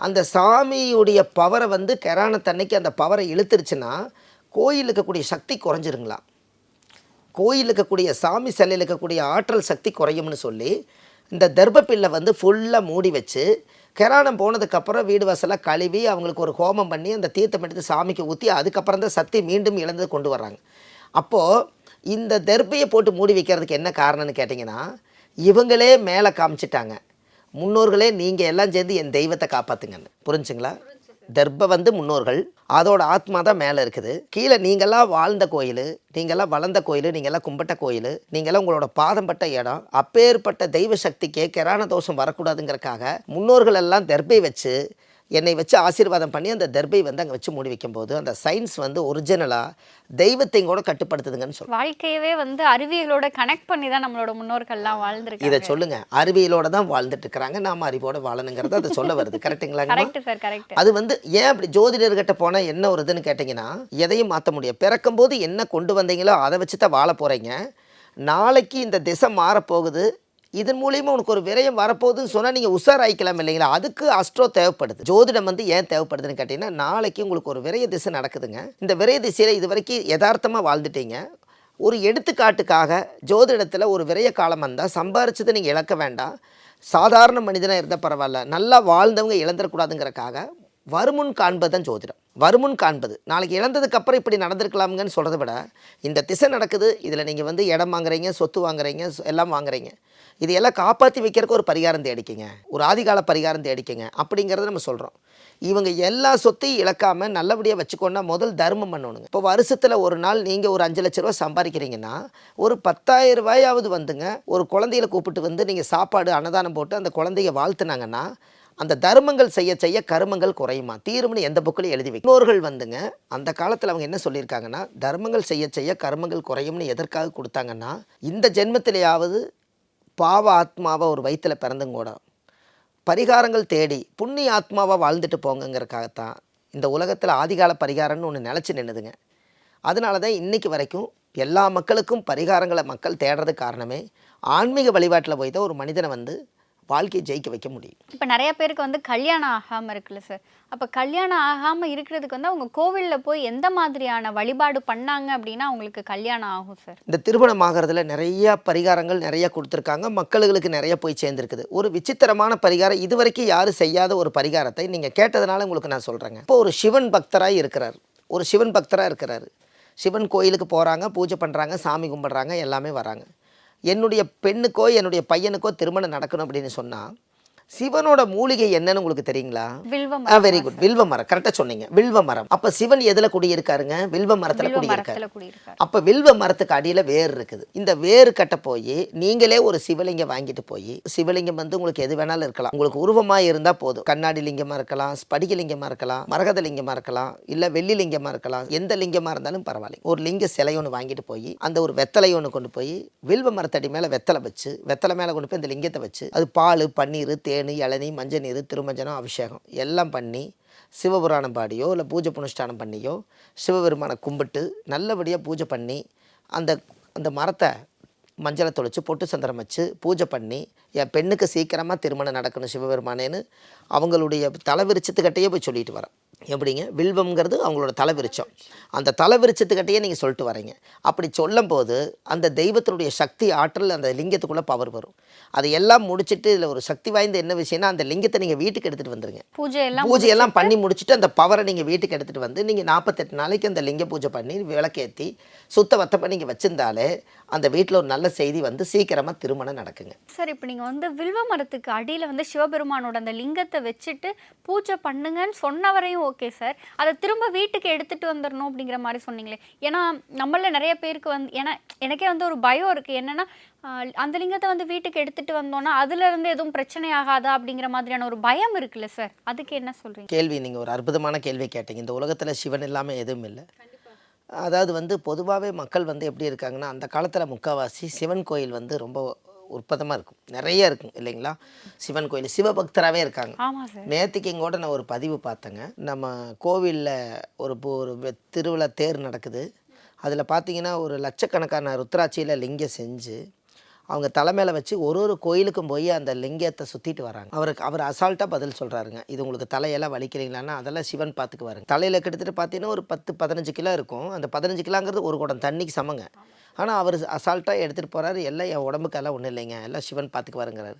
அந்த சாமியுடைய பவரை வந்து கெரானத்தன்னைக்கு அந்த பவரை இழுத்துருச்சுன்னா கோயில் இருக்கக்கூடிய சக்தி குறைஞ்சிருங்களா? கோயில் இருக்கக்கூடிய சாமி சிலையில் இருக்கக்கூடிய ஆற்றல் சக்தி குறையும்னு சொல்லி இந்த தர்ப்பப்பில்லை வந்து ஃபுல்லாக மூடி வச்சு கெரானம் போனதுக்கப்புறம் வீடு வாசலாக கழுவி அவங்களுக்கு ஒரு ஹோமம் பண்ணி அந்த தீர்த்தம் எடுத்து சாமிக்கு ஊற்றி அதுக்கப்புறம் தான் சக்தி மீண்டும் இழந்து கொண்டு வர்றாங்க. அப்போது இந்த தர்ப்பையை போட்டு மூடி வைக்கிறதுக்கு என்ன காரணம்னு கேட்டிங்கன்னா இவங்களே மேலே காமிச்சிட்டாங்க. முன்னோர்களே நீங்கள் எல்லாம் சேர்ந்து என் தெய்வத்தை காப்பாற்றுங்கன்னு புரிஞ்சுங்களா? தர்ப வந்து முன்னோர்கள். அதோட ஆத்மா தான் மேலே இருக்குது. கீழே நீங்களாம் வாழ்ந்த கோயில் நீங்களாம் வளர்ந்த கோயில் நீங்களாம் கும்பிட்ட கோயில் நீங்களாம் உங்களோட பாதம் பட்ட இடம். அப்பேற்பட்ட தெய்வ சக்திக்கே கெரான தோஷம் வரக்கூடாதுங்கிறக்காக முன்னோர்கள் எல்லாம் தர்பை வச்சு என்னை வச்சு ஆசீர்வாதம் பண்ணி அந்த தர்பை வந்து அங்கே வச்சு மூடி வைக்கும்போது அந்த சயின்ஸ் வந்து ஒரிஜினலாக தெய்வத்தையும் கூட கட்டுப்படுத்துதுங்கன்னு சொல்லுவாங்க வாழ்க்கையவே வந்து அறிவியலோட கனெக்ட் பண்ணி தான் நம்மளோட முன்னோர்கள்லாம் வாழ்ந்திருக்காங்க. இதை சொல்லுங்க. அறிவியலோட தான் வாழ்ந்துட்டு இருக்கிறாங்க. நாம அறிவோட வாழணுங்கிறது அது சொல்ல வருது. கரெக்டுங்களாங்க கரெக்ட் சார் கரெக்ட் அது வந்து ஏன் அப்படி ஜோதிடர்கிட்ட போனால் என்ன ஒரு இதுன்னு கேட்டிங்கன்னா எதையும் மாற்ற முடியும் பிறக்கும்போது என்ன கொண்டு வந்தீங்களோ அதை வச்சு தான் வாழ போகிறீங்க நாளைக்கு இந்த திசை மாறப்போகுது இதன் மூலியமாக உனக்கு ஒரு விரயம் வரப்போகுதுன்னு சொன்னால் நீங்கள் உஷாராயிக்கலாம் இல்லைங்களா? அதுக்கு அஸ்ட்ரோ தேவைப்படுது. ஜோதிடம் வந்து ஏன் தேவைப்படுதுன்னு கேட்டிங்கன்னா நாளைக்கு உங்களுக்கு ஒரு விரய திசை நடக்குதுங்க. இந்த விரய திசையில் இது வரைக்கும் யதார்த்தமாக வாழ்ந்துட்டீங்க. ஒரு எடுத்துக்காட்டுக்காக ஜோதிடத்தில் ஒரு விரய காலம் வந்தால் சம்பாரிச்சதை நீங்கள் இழக்க வேண்டாம். சாதாரண மனிதனாக இருந்தால் பரவாயில்ல. நல்லா வாழ்ந்தவங்க இழந்துடக்கூடாதுங்கிறக்காக வருமுன் காண்பது தான் ஜோதிடம். வருமுன் காண்பது. நாளைக்கு இழந்ததுக்கு அப்புறம் இப்படி நடந்திருக்கலாமுங்கன்னு சொல்கிறத விட இந்த திசை நடக்குது இதில் நீங்கள் வந்து இடம் வாங்குறீங்க சொத்து வாங்குறீங்க எல்லாம் வாங்குறீங்க. இதையெல்லாம் காப்பாற்றி வைக்கிறதுக்கு ஒரு பரிகாரம் தேடிக்கங்க. ஒரு ஆதிகால பரிகாரம் தேடிக்கங்க. அப்படிங்கிறத நம்ம சொல்கிறோம் இவங்க எல்லா சொத்தையும் இழக்காமல் நல்லபடியாக வச்சுக்கோன்னா முதல் தர்மம் பண்ணணுங்க. இப்போ வருஷத்தில் ஒரு நாள் நீங்கள் ஒரு அஞ்சு லட்ச ரூபா சம்பாதிக்கிறீங்கன்னா ஒரு பத்தாயிரம் ரூபாயாவது வந்துங்க. ஒரு குழந்தைகளை கூப்பிட்டு வந்து நீங்கள் சாப்பாடு அன்னதானம் போட்டு அந்த குழந்தைய வாழ்த்துனாங்கன்னா அந்த தர்மங்கள் செய்ய செய்ய கருமங்கள் குறையுமா? தீரும்னு எந்த புக்கிலையும் எழுதி வை முன்னோர்கள் வந்துங்க அந்த காலத்தில் அவங்க என்ன சொல்லியிருக்காங்கன்னா தர்மங்கள் செய்ய செய்ய கர்மங்கள் குறையும்னு எதற்காக கொடுத்தாங்கன்னா இந்த ஜென்மத்திலேயாவது பாவ ஆத்மாவை ஒரு வயிற்றில் பிறந்தும் கூட பரிகாரங்கள் தேடி புண்ணிய ஆத்மாவாக வாழ்ந்துட்டு போங்கங்கிறதுக்காகத்தான் இந்த உலகத்தில் ஆதிகால பரிகாரம்னு ஒன்று நிலச்சி நின்றுதுங்க அதனால தான் இன்றைக்கி வரைக்கும் எல்லா மக்களுக்கும் பரிகாரங்களை மக்கள் தேடுறது காரணமே ஆன்மீக வழிபாட்டில் போய் தான் ஒரு மனிதனை வந்து வாழ்க்கையை ஜெயிக்க வைக்க முடியும். இப்போ நிறைய பேருக்கு வந்து கல்யாணம் ஆகாமல் இருக்குல்ல சார் அப்போ கல்யாணம் ஆகாமல் இருக்கிறதுக்கு வந்து அவங்க கோவிலில் போய் எந்த மாதிரியான வழிபாடு பண்ணாங்க அப்படின்னா அவங்களுக்கு கல்யாணம் ஆகும் சார் இந்த திருமணம் ஆகிறதுல நிறைய பரிகாரங்கள் நிறைய கொடுத்துருக்காங்க. மக்களுக்கு நிறைய போய் சேர்ந்துருக்குது. ஒரு விசித்திரமான பரிகாரம் இது வரைக்கும் யாரும் செய்யாத ஒரு பரிகாரத்தை நீங்கள் கேட்டதுனால உங்களுக்கு நான் சொல்கிறேங்க இப்போ ஒரு சிவன் பக்தராக இருக்கிறார். ஒரு சிவன் பக்தராக இருக்கிறாரு. சிவன் கோயிலுக்கு போகிறாங்க பூஜை பண்ணுறாங்க சாமி கும்பிட்றாங்க எல்லாமே வராங்க. என்னுடைய பெண்ணுக்கோ என்னுடைய பையனுக்கோ திருமணம் நடக்கணும் அப்படின்னு சொன்னால் சிவனோட மூலிகை என்னன்னு உங்களுக்கு தெரியுங்களா? வெரி குட் வில்வ மரம். கரெக்டாக சொன்னீங்க. வில்வ மரம். அப்போ சிவன் எதில் குடியிருக்காருங்க? வில்வ மரத்தில் குடியிருக்காரு. அப்போ வில்வ மரத்துக்கு அடியில் வேர் இருக்குது. இந்த வேர் கட்ட போய் நீங்களே ஒரு சிவலிங்கம் வாங்கிட்டு போய் சிவலிங்கம் வந்து உங்களுக்கு எது வேணாலும் இருக்கலாம். உங்களுக்கு உருவமாக இருந்தால் போதும். கண்ணாடி லிங்கமாக இருக்கலாம் ஸ்படிக லிங்கமாக இருக்கலாம் மரகத லிங்கமாக இருக்கலாம் இல்லை வெள்ளி லிங்கமாக இருக்கலாம். எந்த லிங்கமாக இருந்தாலும் பரவாயில்ல. ஒரு லிங்க சிலை ஒன்று வாங்கிட்டு போய் அந்த ஒரு வெத்தலை ஒன்று கொண்டு போய் வில்வ மரத்தடி மேலே வெத்தலை வச்சு வெத்தலை மேலே கொண்டு போய் இந்த லிங்கத்தை வச்சு அது பால் பன்னீர் தேன் இளநீ மஞ்சள் நீர் திருமஞ்சனம் அபிஷேகம் எல்லாம் பண்ணி சிவபுராணம் பாடியோ இல்லை பூஜை புனுஷ்டானம் பண்ணியோ சிவபெருமானை கும்பிட்டு நல்லபடியாக பூஜை பண்ணி அந்த அந்த மரத்தை மஞ்சளை தொளிச்சு பொட்டு சந்திரம் வச்சு பூஜை பண்ணி என் பெண்ணுக்கு சீக்கிரமாக திருமணம் நடக்கணும் சிவபெருமானேன்னு அவங்களுடைய தலைவிரிச்சத்துக்கிட்டேயே போய் சொல்லிட்டு வரேன் எப்படிங்க? வில்வம்ங்கிறது அவங்களோட தலைவிரிச்சம். அந்த தலைவிரிச்சத்துக்கிட்டேயே நீங்கள் சொல்லிட்டு வரீங்க அப்படி சொல்லும்போது அந்த தெய்வத்தினுடைய சக்தி ஆற்றல் அந்த லிங்கத்துக்குள்ளே பவர் வரும். அதை எல்லாம் முடிச்சிட்டு இதில் ஒரு சக்தி வாய்ந்த என்ன விஷயம்னா அந்த லிங்கத்தை நீங்கள் வீட்டுக்கு எடுத்துகிட்டு வந்துருங்க. பூஜை எல்லாம் பூஜை எல்லாம் பண்ணி முடிச்சுட்டு அந்த பவரை நீங்கள் வீட்டுக்கு எடுத்துகிட்டு வந்து நீங்கள் நாற்பத்தெட்டு நாளைக்கு அந்த லிங்க பூஜை பண்ணி விளக்கேற்றி சுத்த வத்தப்ப நீங்கள் வச்சிருந்தாலே அந்த வீட்டில் ஒரு நல்ல செய்தி வந்து சீக்கிரமாக திருமணம் நடக்குங்க. சார் இப்போ நீங்கள் வந்து வில்வ மரத்துக்கு அடியில் வந்து சிவபெருமானோட அந்த லிங்கத்தை வச்சுட்டு பூஜை பண்ணுங்கன்னு சொன்னவரையும் ஓகே சார். அதை திரும்ப வீட்டுக்கு எடுத்துகிட்டு வந்துடணும் அப்படிங்கிற மாதிரி சொன்னீங்களே. ஏன்னா நம்மள நிறைய பேருக்கு வந்து ஏன்னா எனக்கே வந்து ஒரு பயம் இருக்குது என்னென்னா அந்த லிங்கத்தை வந்து வீட்டுக்கு எடுத்துகிட்டு வந்தோன்னா அதுலேருந்து எதுவும் பிரச்சனை ஆகாதா அப்படிங்கிற மாதிரியான ஒரு பயம் இருக்குல்ல சார். அதுக்கு என்ன சொல்கிறீங்க கேள்வி நீங்கள் ஒரு அற்புதமான கேள்வி கேட்டீங்க. இந்த உலகத்தில் சிவன் இல்லாமல் எதுவும் இல்லை. அதாவது வந்து பொதுவாகவே மக்கள் வந்து எப்படி இருக்காங்கன்னா அந்த காலத்தில் முக்கால்வாசி சிவன் கோயில் வந்து ரொம்ப உற்பத்தமாக இருக்கும். நிறைய இருக்கும் இல்லைங்களா? சிவன் கோயில். சிவபக்தராகவே இருக்காங்க. நேற்றுக்கு எங்கூட நான் ஒரு பதிவு பார்த்தேங்க. நம்ம கோவிலில் ஒரு ஒரு திருவிழா தேர் நடக்குது. அதில் பார்த்தீங்கன்னா ஒரு லட்சக்கணக்கான ருத்ராட்சியில் லிங்கம் செஞ்சு அவங்க தலைமையில் வச்சு ஒரு ஒரு கோயிலுக்கும் போய் அந்த லிங்கத்தை சுற்றிட்டு வராங்க. அவருக்கு அவர் அசால்ட்டாக பதில் சொல்கிறாருங்க இது உங்களுக்கு தலையெல்லாம் வலிக்கிறீங்களான்னா அதெல்லாம் சிவன் பார்த்துக்குவாருங்க. தலையில் கிட்டத்தட்ட பார்த்தீங்கன்னா ஒரு பத்து பதினஞ்சு கிலோ இருக்கும். அந்த பதினஞ்சு கிலோங்கிறது ஒரு குடம் தண்ணிக்கு சமங்க. ஆனால் அவர் அசால்ட்டாக எடுத்துகிட்டு போகிறாரு எல்லாம் என் உடம்புக்கெல்லாம் ஒன்றும் இல்லைங்க. எல்லாம் சிவன் பார்த்துக்குவாருங்கிறாரு.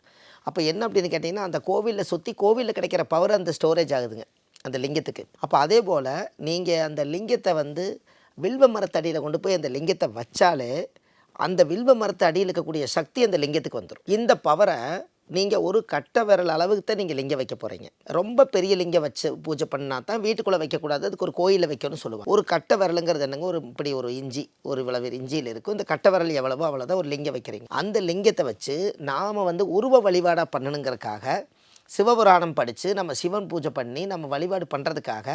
அப்போ என்ன அப்படின்னு கேட்டிங்கன்னா அந்த கோவிலில் சுற்றி கோவிலில் கிடைக்கிற பவர் அந்த ஸ்டோரேஜ் ஆகுதுங்க. அந்த லிங்கத்துக்கு. அப்போ அதே போல் நீங்கள் அந்த லிங்கத்தை வந்து வில்வ மரத்தடியில் கொண்டு போய் அந்த லிங்கத்தை வச்சாலே அந்த வில்வ மரத்து அடியில் இருக்கக்கூடிய சக்தி அந்த லிங்கத்துக்கு வந்துடும் இந்த பவரை நீங்கள் ஒரு கட்ட விரல் அளவுக்கு தான் நீங்கள் லிங்கம் வைக்க போகிறீங்க ரொம்ப பெரிய லிங்கம் வச்சு பூஜை பண்ணால் தான் வீட்டுக்குள்ளே வைக்கக்கூடாது அதுக்கு ஒரு கோயிலில் வைக்கணும்னு சொல்லுவாங்க. ஒரு கட்ட விரலுங்கிறது என்னங்க? ஒரு இப்படி ஒரு இஞ்சி ஒரு இவ்வளவு இஞ்சியில் இருக்கும். இந்த கட்ட விரல் எவ்வளவோ அவ்வளோதான் ஒரு லிங்கம் வைக்கிறீங்க. அந்த லிங்கத்தை வச்சு நாம் வந்து உருவ வழிபாடாக பண்ணணுங்கிறதுக்காக சிவபுராணம் படித்து நம்ம சிவன் பூஜை பண்ணி நம்ம வழிபாடு பண்ணுறதுக்காக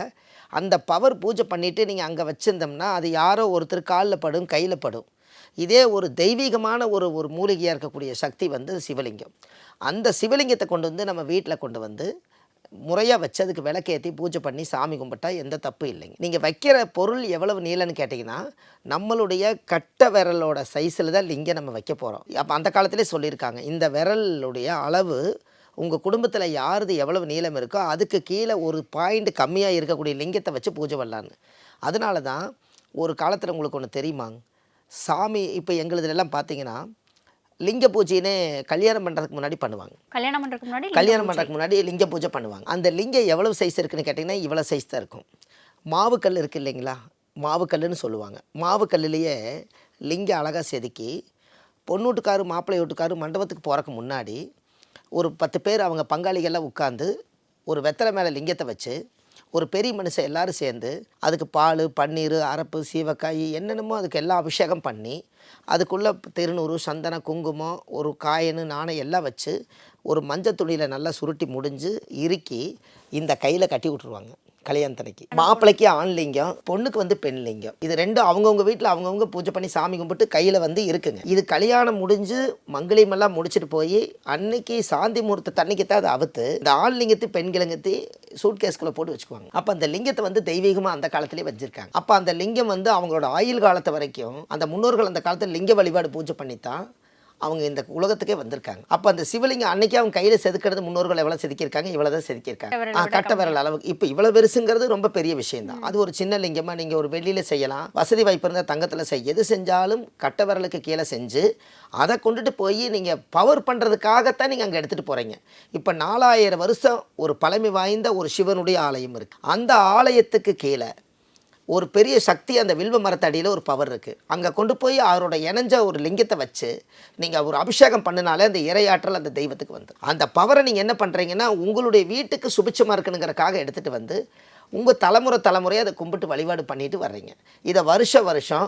அந்த பவர் பூஜை பண்ணிவிட்டு நீங்கள் அங்கே வச்சுருந்தோம்னா அது யாரோ ஒருத்தர் காலில் படும் கையில் படும். இதே ஒரு தெய்வீகமான ஒரு ஒரு மூலிகையாக இருக்கக்கூடிய சக்தி வந்து சிவலிங்கம். அந்த சிவலிங்கத்தை கொண்டு வந்து நம்ம வீட்டில் கொண்டு வந்து முறையாக வச்சு அதுக்கு விளக்கேற்றி பூஜை பண்ணி சாமி கும்பிட்டா எந்த தப்பு இல்லைங்க. நீங்கள் வைக்கிற பொருள் எவ்வளவு நீளம்னு கேட்டிங்கன்னா நம்மளுடைய கட்ட விரலோட சைஸில் தான் லிங்கம் நம்ம வைக்க போகிறோம் அப்போ அந்த காலத்திலே சொல்லியிருக்காங்க இந்த விரலுடைய அளவு உங்கள் குடும்பத்தில் யாருது எவ்வளவு நீளம் இருக்கோ அதுக்கு கீழே ஒரு பாயிண்ட் கம்மியாக இருக்கக்கூடிய லிங்கத்தை வச்சு பூஜை பண்ணலான்னு. அதனால தான் ஒரு காலத்தில் உங்களுக்கு ஒன்று தெரியுமாங்க? சாமி இப்போ எங்களுதுலலாம் பார்த்தீங்கன்னா லிங்க பூஜைன்னு கல்யாணம் பண்ணுறதுக்கு முன்னாடி பண்ணுவாங்க. கல்யாணம் பண்றதுக்கு முன்னாடி கல்யாணம். பண்ணுறதுக்கு முன்னாடி லிங்க பூஜை பண்ணுவாங்க. அந்த லிங்கம் எவ்வளவு சைஸ் இருக்குன்னு கேட்டிங்கன்னா இவ்வளோ சைஸ் தான் இருக்கும். மாவுக்கல் இருக்குது இல்லைங்களா? மாவுக்கல்லுன்னு சொல்லுவாங்க. மாவுக்கல்லுலேயே லிங்கம் அழகாக செதுக்கி பொண்ணு வீட்டுக்காரு மாப்பிள்ளை வீட்டுக்காரு மண்டபத்துக்கு போகிறக்கு முன்னாடி ஒரு பத்து பேர் அவங்க பங்காளிகள்லாம் உட்காந்து ஒரு வெத்தலை மேலே லிங்கத்தை வச்சு ஒரு பெரிய மனுஷன் எல்லாரும் சேர்ந்து அதுக்கு பால் பன்னீர் அரப்பு சீவக்காய் என்னென்னமோ அதுக்கு எல்லாம் அபிஷேகம் பண்ணி அதுக்குள்ளே திருநூறு சந்தன குங்குமம் ஒரு காயனு நாணயம் எல்லாம் வச்சு ஒரு மஞ்சள் துணியில் நல்லா சுருட்டி முடிஞ்சு இறுக்கி இந்த கையில் கட்டி விட்ருவாங்க கல்யாணத்தனைக்கு மாப்பிள்ளைக்கு ஆண் லிங்கம் பொண்ணுக்கு வந்து பெண் லிங்கம். இது ரெண்டும் அவங்கவுங்க வீட்டில் அவங்கவுங்க பூஜை பண்ணி சாமி கும்பிட்டு கையில் வந்து இருக்குங்க. இது கல்யாணம் முடிஞ்சு மங்கலியமெல்லாம் முடிச்சுட்டு போய் அன்னைக்கு சாந்தி முகூர்த்த தன்னைக்கு தான் அதை அவுத்து இந்த ஆண் லிங்கத்தை பெண் லிங்கத்தை சூட் போட்டு வச்சுக்குவாங்க. அப்போ அந்த லிங்கத்தை வந்து தெய்வீகமாக அந்த காலத்திலே வச்சிருக்காங்க. அப்போ அந்த லிங்கம் வந்து அவங்களோட ஆயுள் காலத்து வரைக்கும் அந்த முன்னோர்கள் அந்த காலத்தில் லிங்க வழிபாடு பூஜை பண்ணித்தான் அவங்க இந்த உலகத்துக்கே வந்திருக்காங்க. அப்போ அந்த சிவலிங்கம் அன்னைக்கு அவங்க கையில் செதுக்கிறது முன்னோர்கள் எவ்வளோ செதுக்கியிருக்காங்க இவ்வளோ தான் செதுக்கியிருக்காங்க. கட்ட விரல் அளவுக்கு. இப்போ இவ்வளோ பெருசுங்கிறது ரொம்ப பெரிய விஷயம் தான் அது ஒரு சின்ன லிங்கமாக நீங்கள் ஒரு வெள்ளியில் செய்யலாம். வசதி வாய்ப்பு இருந்தால் தங்கத்தில் செய்ய எது செஞ்சாலும் கட்ட விரலுக்கு கீழே செஞ்சு அதை கொண்டுட்டு போய் நீங்கள் பவர் பண்ணுறதுக்காகத்தான் நீங்கள் அங்கே எடுத்துகிட்டு போகிறீங்க இப்போ நாலாயிரம் வருஷம் ஒரு பழமை வாய்ந்த ஒரு சிவனுடைய ஆலயம் இருக்குது அந்த ஆலயத்துக்கு கீழே ஒரு பெரிய சக்தி அந்த வில்வ மரத்தடியில் ஒரு பவர் இருக்குது அங்கே கொண்டு போய் அவரோட இணைஞ்ச ஒரு லிங்கத்தை வச்சு நீங்கள் ஒரு அபிஷேகம் பண்ணினாலே அந்த இறையாற்றல் அந்த தெய்வத்துக்கு வந்து. அந்த பவரை நீங்கள் என்ன பண்ணுறீங்கன்னா உங்களுடைய வீட்டுக்கு சுபிச்சமாக இருக்கணுங்கிறக்காக எடுத்துகிட்டு வந்து உங்கள் தலைமுறை தலைமுறையை அதை கும்பிட்டு வழிபாடு பண்ணிட்டு வர்றீங்க. இதை வருஷ வருஷம்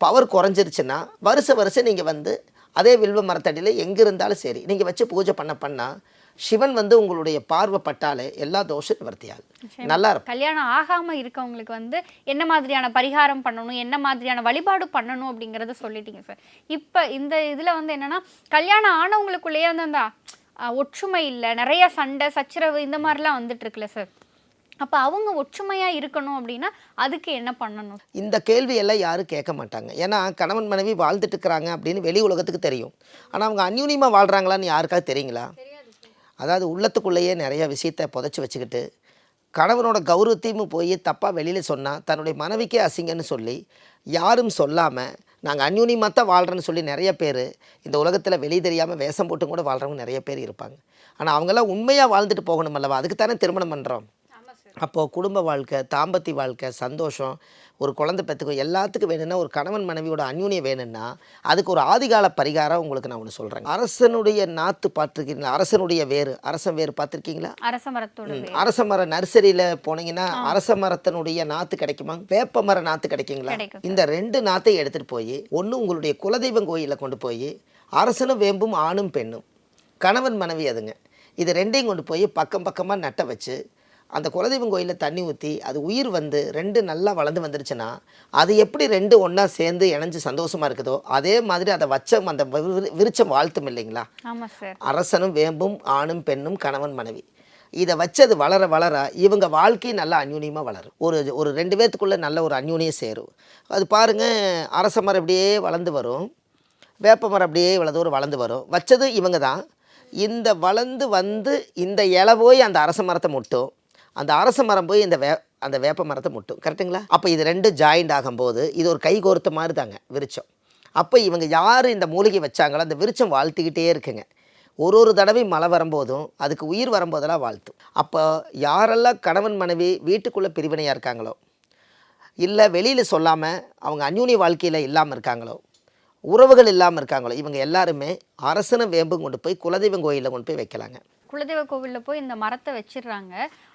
பவர் குறைஞ்சிருச்சுன்னா வருஷ வருஷம் நீங்கள் வந்து அதே வில்வ மரத்தடியில் எங்கே இருந்தாலும் சரி நீங்கள் வச்சு பூஜை பண்ண பண்ணால் சிவன் வந்து உங்களுடைய பார்வை பட்டாலே எல்லா தோஷம் நிவர்த்தியாகும். நல்லா இருக்கும். கல்யாணம் ஆகாம இருக்கவங்களுக்கு வந்து என்ன மாதிரியான பரிகாரம் பண்ணணும் என்ன மாதிரியான வழிபாடு பண்ணணும் அப்படிங்கறத சொல்லிட்டீங்க சார் இப்போ இந்த இதுல வந்து என்னன்னா கல்யாணம் ஆனவங்களுக்குள்ளேயே வந்து அந்த ஒற்றுமை இல்லை நிறைய சண்டை சச்சரவு இந்த மாதிரிலாம் வந்துட்டு இருக்குல்ல சார் அப்போ அவங்க ஒற்றுமையாக இருக்கணும் அப்படின்னா அதுக்கு என்ன பண்ணணும்? இந்த கேள்வியெல்லாம் யாரும் கேட்க மாட்டாங்க. ஏன்னா கணவன் மனைவி வாழ்ந்துட்டு இருக்கிறாங்க அப்படின்னு வெளி உலகத்துக்கு தெரியும். ஆனால் அவங்க அந்யூனியமாக வாழ்கிறாங்களான்னு யாருக்காவது தெரியுங்களா? அதாவது உள்ளத்துக்குள்ளேயே நிறைய விஷயத்தை புதைச்சி வச்சுக்கிட்டு கணவனோட கௌரவத்தையும் போய் தப்பாக வெளியில் சொன்னால் தன்னுடைய மனைவிக்கே அசிங்கன்னு சொல்லி யாரும் சொல்லாமல் நாங்கள் அந்யூனியமாக தான் வாழ்கிறோன்னு சொல்லி நிறைய பேர் இந்த உலகத்தில் வெளியே தெரியாமல் வேஷம் போட்டு கூட வாழ்கிறவங்க நிறைய பேர் இருப்பாங்க. ஆனால் அவங்கெல்லாம் உண்மையாக வாழ்ந்துட்டு போகணும் அல்லவா அதுக்கு தானே திருமணம் பண்ணுறோம் அப்போது குடும்ப வாழ்க்கை தாம்பத்திய வாழ்க்கை சந்தோஷம் ஒரு குழந்தை பெற்றுக்கும் எல்லாத்துக்கும் வேணும்னா ஒரு கணவன் மனைவியோட அந்யூன்யம் வேணும்னா அதுக்கு ஒரு ஆதிகால பரிகாரம் உங்களுக்கு நான் ஒன்று சொல்கிறேன் அரசனுடைய நாத்து பார்த்துருக்கீங்களா? அரசனுடைய வேறு அரசன் வேறு பார்த்துருக்கீங்களா? அரச மரத்தோட. அரச மர நர்சரியில் போனீங்கன்னா அரச மரத்தினுடைய நாற்று கிடைக்குமா? வேப்ப மர நாற்று கிடைக்குங்களா? இந்த ரெண்டு நாற்றை எடுத்துகிட்டு போய் ஒன்று உங்களுடைய குலதெய்வம் கோயிலில் கொண்டு போய் அரசனும் வேம்பும் ஆணும் பெண்ணும். கணவன் மனைவி அதுங்க. இது ரெண்டையும் கொண்டு போய் பக்கம் பக்கமாக நட்ட வச்சு அந்த குலதெய்வம் கோயிலில் தண்ணி ஊற்றி அது உயிர் வந்து ரெண்டு நல்லா வளர்ந்து வந்துருச்சுன்னா அது எப்படி ரெண்டு ஒன்றா சேர்ந்து இணைஞ்சு சந்தோஷமாக இருக்குதோ அதே மாதிரி அதை வச்ச அந்த விரு- விருட்சம் வாழ்த்தும் இல்லைங்களா? அரசனும் வேம்பும் ஆணும் பெண்ணும் கணவன் மனைவி. இதை வச்சது வளர வளர இவங்க வாழ்க்கை நல்லா அந்யூன்யமாக வளரும். ஒரு ஒரு ரெண்டு பேர்த்துக்குள்ளே நல்ல ஒரு அந்யூன்யம் சேரும். அது பாருங்கள் அரச மரம் அப்படியே வளர்ந்து வரும். வேப்ப மரம் அப்படியே இவ்வளோ தூரம் வளர்ந்து வரும். வச்சது இவங்க தான். இந்த வளர்ந்து வந்து இந்த இலை போய் அந்த அரச மரத்தை முட்டும். அந்த அரச மரம் போய் இந்த வே அந்த வேப்ப மரத்தை முட்டும். கரெக்டுங்களா அப்போ இது ரெண்டு ஜாயிண்ட் ஆகும்போது இது ஒரு கை கோர்த்த மாதிரி தாங்க விருட்சம் அப்போ இவங்க யார் இந்த மூலிகை வச்சாங்களோ அந்த விரிச்சம் வாழ்த்துக்கிட்டே இருக்குங்க. ஒரு ஒரு தடவை மழை வரும்போதும் அதுக்கு உயிர் வரும்போதெல்லாம் வாழ்த்தும். அப்போ யாரெல்லாம் கணவன் மனைவி வீட்டுக்குள்ளே பிரிவினையாக இருக்காங்களோ இல்லை வெளியில் சொல்லாமல் அவங்க அந்யூனி வாழ்க்கையில் இல்லாமல் இருக்காங்களோ உறவுகள் இல்லாமல் இருக்காங்களோ இவங்க எல்லாருமே அரசனை வேம்பும் கொண்டு போய் குலதெய்வம் கோயிலில் கொண்டு போய் வைக்கலாங்க. குலதெய்வ கோவில்ல போய் இந்த மரத்தை வச்சிடுறாங்க.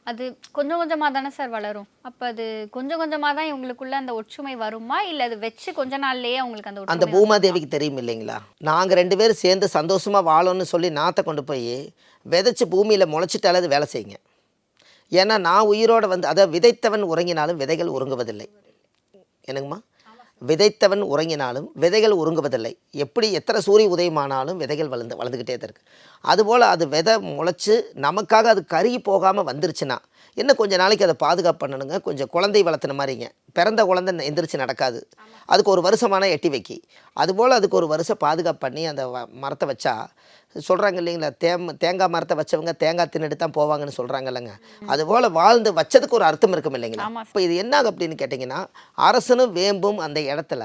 அது கொஞ்சம் கொஞ்சமா தானே சார் வளரும். அப்ப அது கொஞ்சம் கொஞ்சமா தான் இவங்களுக்குள்ள அந்த ஒற்றுமை வருமா? இல்ல அது வச்சு கொஞ்ச நாள்லயே அவங்களுக்கு அந்த அந்த பூமாதேவிக்கு தெரியும் இல்லைங்களா? நாங்கள் ரெண்டு பேரும் சேர்ந்து சந்தோஷமாக வாழணும்னு சொல்லி நாத்தை கொண்டு போய் விதைச்சு பூமியில் முளைச்சிட்டாலே அது வேலை செய்யுங்க. ஏன்னா நான் உயிரோடு வந்து அதை விதைத்தவன் உறங்கினாலும் விதைகள் உறங்குவதில்லை. என்னங்கம்மா? விதைத்தவன் உறங்கினாலும் விதைகள் உறங்குவதில்லை. எப்படி எத்தனை சூரிய உதயமானாலும் விதைகள் வளர்ந்து வளர்ந்துக்கிட்டே தான் இருக்குது அதுபோல் அது விதை முளைச்சி நமக்காக அது கருகி போகாமல் வந்துருச்சுன்னா இன்னும் கொஞ்சம் நாளைக்கு அதை பாதுகாப்பு பண்ணணுங்க. கொஞ்சம் குழந்தை வளர்த்துன மாதிரிங்க. பிறந்த குழந்தை எந்திரிச்சு நடக்காது. அதுக்கு ஒரு வருஷமான எட்டி வைக்கி. அதுபோல் அதுக்கு ஒரு வருஷம் பாதுகாப்பு பண்ணி அந்த மரத்தை வச்சா சொல்கிறாங்க இல்லைங்களா தேம் தேங்காய் மரத்தை வச்சவங்க தேங்காய் தின்னுட்டு தான் போவாங்கன்னு சொல்கிறாங்க இல்லைங்க அதுபோல் வாழ்ந்து வச்சதுக்கு ஒரு அர்த்தம் இருக்கும் இல்லைங்களா? இப்போ இது என்ன அப்படின்னு கேட்டிங்கன்னா அரசனும் வேம்பும் அந்த இடத்துல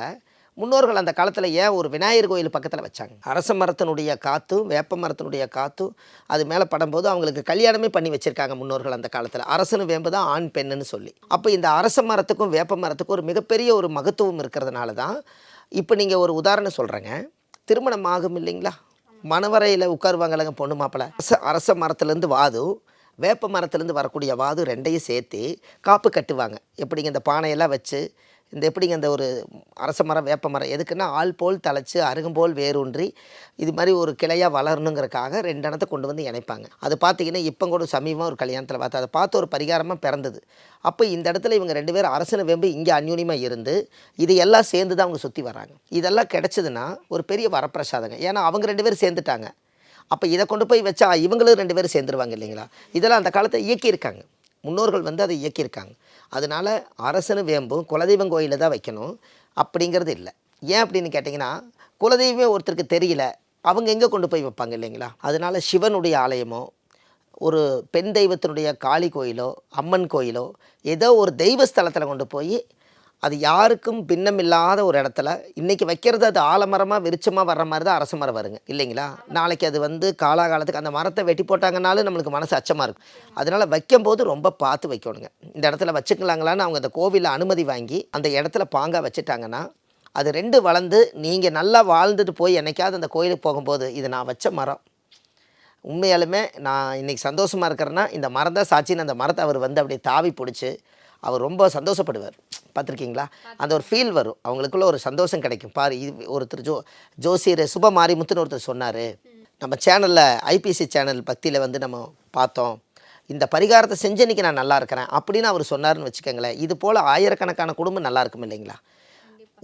முன்னோர்கள் அந்த காலத்தில் ஏன் ஒரு விநாயகர் கோயில் பக்கத்தில் வச்சாங்க? அரச மரத்தினுடைய காற்றும் வேப்ப மரத்தினுடைய காற்றும் அது மேலே படும்போது அவங்களுக்கு கல்யாணமே பண்ணி வச்சுருக்காங்க முன்னோர்கள் அந்த காலத்தில். அரசனு வேம்பு தான் ஆண் பெண்ணுன்னு சொல்லி. அப்போ இந்த அரச மரத்துக்கும் வேப்ப மரத்துக்கும் ஒரு மிகப்பெரிய ஒரு மகத்துவம் இருக்கிறதுனால தான் இப்போ நீங்கள் ஒரு உதாரணம் சொல்கிறேங்க திருமணம் ஆகும் இல்லைங்களா? மணவரையில் உட்காருவாங்கல்லங்க பொண்ணு மாப்பிள்ளை அரச அரச மரத்துலேருந்து வாதும் வேப்ப மரத்துலேருந்து வரக்கூடிய வாது ரெண்டையும் சேர்த்து காப்பு கட்டுவாங்க. எப்படிங்க இந்த பானையெல்லாம் வச்சு இந்த எப்படிங்க இந்த ஒரு அரச மரம் வேப்ப மரம் எதுக்குன்னா ஆள் போல் தலைச்சு அருகும்போல் வேரூன்றி இது மாதிரி ஒரு கிளையாக வளரணுங்கிறக்காக ரெண்டு இடத்த கொண்டு வந்து இணைப்பாங்க. அது பார்த்தீங்கன்னா இப்போ கூட சமீபமாக ஒரு கல்யாணத்தில் பார்த்து அதை பார்த்து ஒரு பரிகாரமாக பிறந்தது. அப்போ இந்த இடத்துல இவங்க ரெண்டு பேரும் அரசனை வேம்பு இங்கே அந்யூனியமாக இருந்து இது எல்லாம் சேர்ந்து தான் அவங்க சுற்றி வர்றாங்க இதெல்லாம் கிடச்சதுன்னா ஒரு பெரிய வரப்பிரசாதங்க. ஏன்னா அவங்க ரெண்டு பேரும் சேர்ந்துட்டாங்க. அப்போ இதை கொண்டு போய் வச்சா இவங்களும் ரெண்டு பேரும் சேர்ந்துருவாங்க இல்லைங்களா? இதெல்லாம் அந்த காலத்தை இயக்கியிருக்காங்க. முன்னோர்கள் வந்து அதை இயக்கியிருக்காங்க. அதனால் அரசனு வேம்பும் குலதெய்வம் கோயிலில் தான் வைக்கணும் அப்படிங்கிறது இல்லை. ஏன் அப்படின்னு கேட்டிங்கன்னா குலதெய்வமே ஒருத்தருக்கு தெரியல. அவங்க எங்கே கொண்டு போய் வைப்பாங்க இல்லைங்களா? அதனால் சிவனுடைய ஆலயமோ ஒரு பெண் தெய்வத்தினுடைய காளி கோயிலோ அம்மன் கோயிலோ ஏதோ ஒரு தெய்வ ஸ்தலத்தில் கொண்டு போய் அது யாருக்கும் பின்னம் இல்லாத ஒரு இடத்துல இன்றைக்கி வைக்கிறது அது ஆலமரமாக விருச்சமாக வர்ற மாதிரி தான் அரச மரம் வருங்க. இல்லைங்களா? நாளைக்கு அது வந்து காலாகாலத்துக்கு அந்த மரத்தை வெட்டி போட்டாங்கனாலும் நம்மளுக்கு மனசு அச்சமாக இருக்கும். அதனால் வைக்கும்போது ரொம்ப பார்த்து வைக்கணுங்க. இந்த இடத்துல வச்சுக்கலாங்களான்னு அவங்க அந்த கோவிலில் அனுமதி வாங்கி அந்த இடத்துல பாங்காக வச்சுட்டாங்கன்னா அது ரெண்டு வளர்ந்து நீங்கள் நல்லா வாழ்ந்துட்டு போய் என்றைக்காவது அந்த கோயிலுக்கு போகும்போது இது நான் வச்ச மரம். உண்மையாலுமே நான் இன்றைக்கி சந்தோஷமாக இருக்கிறேன்னா இந்த மரம் தான் சாட்சின்னு அந்த மரத்தை அவர் வந்து அப்படியே தாவி பிடிச்சி அவர் ரொம்ப சந்தோஷப்படுவார். பார்த்துருக்கீங்களா? அந்த ஒரு ஃபீல் வரும். அவங்களுக்குள்ள ஒரு சந்தோஷம் கிடைக்கும். பாரு இது ஒருத்தர் ஜோ ஜோசியர் சுப மாரிமுத்துன்னு ஒருத்தர் சொன்னார். நம்ம சேனலில் ஐபிசி சேனல் பக்தியில் வந்து நம்ம பார்த்தோம். இந்த பரிகாரத்தை செஞ்சு இன்னைக்கு நான் நல்லா இருக்கிறேன் அப்படின்னு அவர் சொன்னார்னு வச்சுக்கோங்களேன். இது போல் ஆயிரக்கணக்கான குடும்பம் நல்லா இருக்கும் இல்லைங்களா?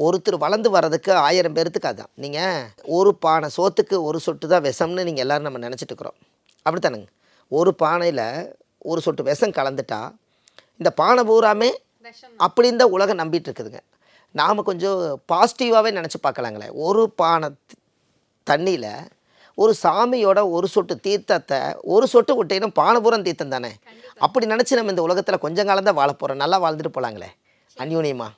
ஒருத்தர் வளர்ந்து வர்றதுக்கு ஆயிரம் பேர்த்துக்கு அதான். நீங்கள் ஒரு பானை சோத்துக்கு ஒரு சொட்டு தான் விஷம்னு நீங்கள் எல்லோரும் நம்ம நினச்சிட்டு இருக்கிறோம். அப்படித்தானுங்க. ஒரு பானையில் ஒரு சொட்டு விஷம் கலந்துட்டா இந்த பானை பூராமே அப்படின்னு தான். உலகம் நம்பிட்டு இருக்குதுங்க நாம் கொஞ்சம் பாசிட்டிவாகவே நினச்சி பார்க்கலாங்களே. ஒரு பானை தண்ணியில் ஒரு சாமியோட ஒரு சொட்டு தீர்த்தத்தை ஒரு சொட்டு விட்டீங்கன்னா பானபுரம் தீர்த்தம் தானே? அப்படி நினச்சி நம்ம இந்த உலகத்தில் கொஞ்சம் காலம் தான் வாழ போகிறோம் நல்லா வாழ்ந்துட்டு போகலாங்களே அந்யூன்யமா?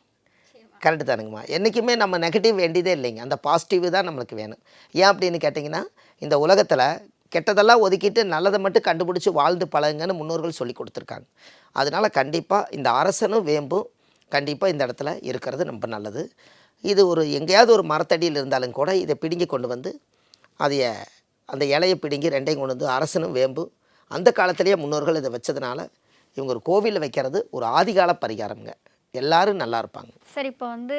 கரெக்டு தானுங்கம்மா. என்றைக்குமே நம்ம நெகட்டிவ் வேண்டியதே இல்லைங்க. அந்த பாசிட்டிவ் தான் நம்மளுக்கு வேணும். ஏன் அப்படின்னு கேட்டிங்கன்னா இந்த உலகத்தில் கெட்டதெல்லாம் ஒதுக்கிட்டு நல்லதை மட்டும் கண்டுபிடிச்சி வாழ்ந்து பழகுங்கன்னு முன்னோர்கள் சொல்லி கொடுத்துருக்காங்க. அதனால் கண்டிப்பாக இந்த அரசனும் வேம்பும் கண்டிப்பாக இந்த இடத்துல இருக்கிறது ரொம்ப நல்லது. இது ஒரு எங்கேயாவது ஒரு மரத்தடியில் இருந்தாலும் கூட இதை பிடுங்கி கொண்டு வந்து அதைய அந்த இலையை பிடுங்கி ரெண்டையும் கொண்டு வந்து அரசனும் வேம்பு அந்த காலத்திலேயே முன்னோர்கள் இதை வச்சதுனால இவங்க ஒரு கோவிலில் வைக்கிறது ஒரு ஆதிகால பரிகாரம்ங்க. எல்லாரும் நல்லா இருப்பாங்க. சார் இப்போ வந்து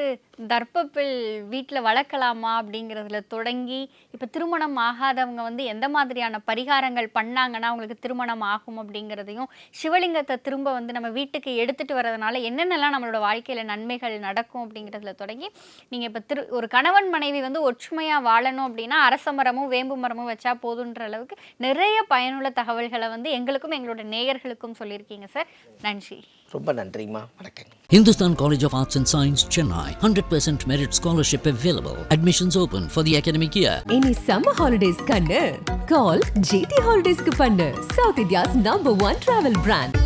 தர்ப்பப்பில் வீட்டில் வளர்க்கலாமா அப்படிங்கிறதுல தொடங்கி இப்போ திருமணம் ஆகாதவங்க வந்து எந்த மாதிரியான பரிகாரங்கள் பண்ணாங்கன்னா அவங்களுக்கு திருமணம் ஆகும் அப்படிங்கிறதையும் சிவலிங்கத்தை திரும்ப வந்து நம்ம வீட்டுக்கு எடுத்துகிட்டு வரதுனால என்னென்னலாம் நம்மளோட வாழ்க்கையில் நன்மைகள் நடக்கும் அப்படிங்கிறதுல தொடங்கி நீங்கள் இப்போ திரு ஒரு கணவன் மனைவி வந்து ஒற்றுமையாக வாழணும் அப்படின்னா அரச மரமும் வேம்பு மரமும் வச்சா போதுன்ற அளவுக்கு நிறைய பயனுள்ள தகவல்களை வந்து எங்களுக்கும் எங்களோட நேயர்களுக்கும் சொல்லியிருக்கீங்க சார். நன்றி. ரொம்ப நன்றிங்கம்மா வணக்கங்க Hindustan College of Arts and Science, Chennai. 100% merit scholarship available. Admissions open for the academic year. இனி சம்மர் ஹாலிடேஸ் கண்ணு கால் ஜிடி ஹாலிடேஸ்க்கு பண்ணு south India's number one travel brand